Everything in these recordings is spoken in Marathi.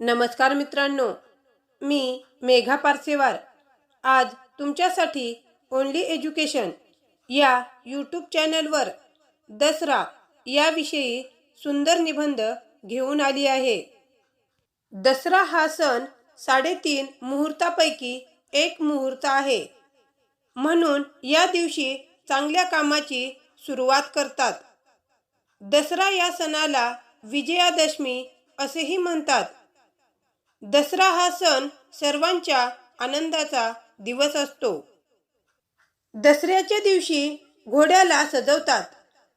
नमस्कार मित्रांनो मी मेघा पारसेवार. आज तुमच्यासाठी ओनली एज्युकेशन या यूट्यूब चॅनलवर दसरा याविषयी सुंदर निबंध घेऊन आली आहे. दसरा हा सण साडेतीन मुहूर्तापैकी एक मुहूर्त आहे. म्हणून या दिवशी चांगल्या कामाची सुरुवात करतात. दसरा या सणाला विजयादशमी असेही म्हणतात. दसरा हा सण सर्वांच्या आनंदाचा दिवस असतो. दसऱ्याच्या दिवशी घोड्याला सजवतात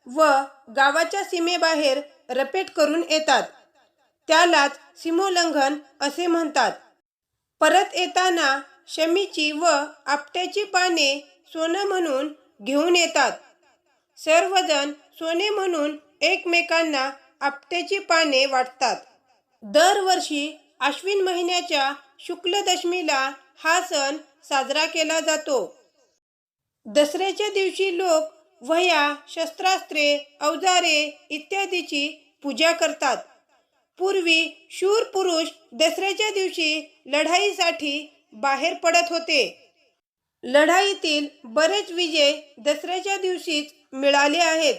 व गावाच्या सीमेबाहेर रपेट करून येतात. त्यालाच सीमोल्लंघन असे म्हणतात. परत येताना शमीची व आपट्याची पाने सोनं म्हणून घेऊन येतात. सर्वजण सोने म्हणून एकमेकांना आपट्याची पाने वाटतात. दरवर्षी आश्विन महिन्याच्या शुक्ल दशमीला हा सण साजरा केला जातो. दसऱ्याच्या दिवशी लोक वह्या शस्त्रास्त्रे अवजारे इत्यादीची पूजा करतात. पूर्वी शूर पुरुष दसऱ्याच्या दिवशी लढाईसाठी बाहेर पडत होते. लढाईतील बरेच विजय दसऱ्याच्या दिवशीच मिळाले आहेत.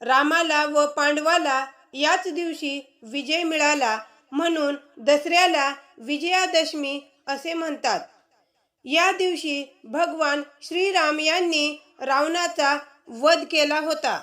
रामाला व पांडवाला याच दिवशी विजय मिळाला म्हणून दसऱ्याला विजयादशमी असे म्हणतात. या दिवशी भगवान श्रीराम यांनी रावणाचा वध केला होता.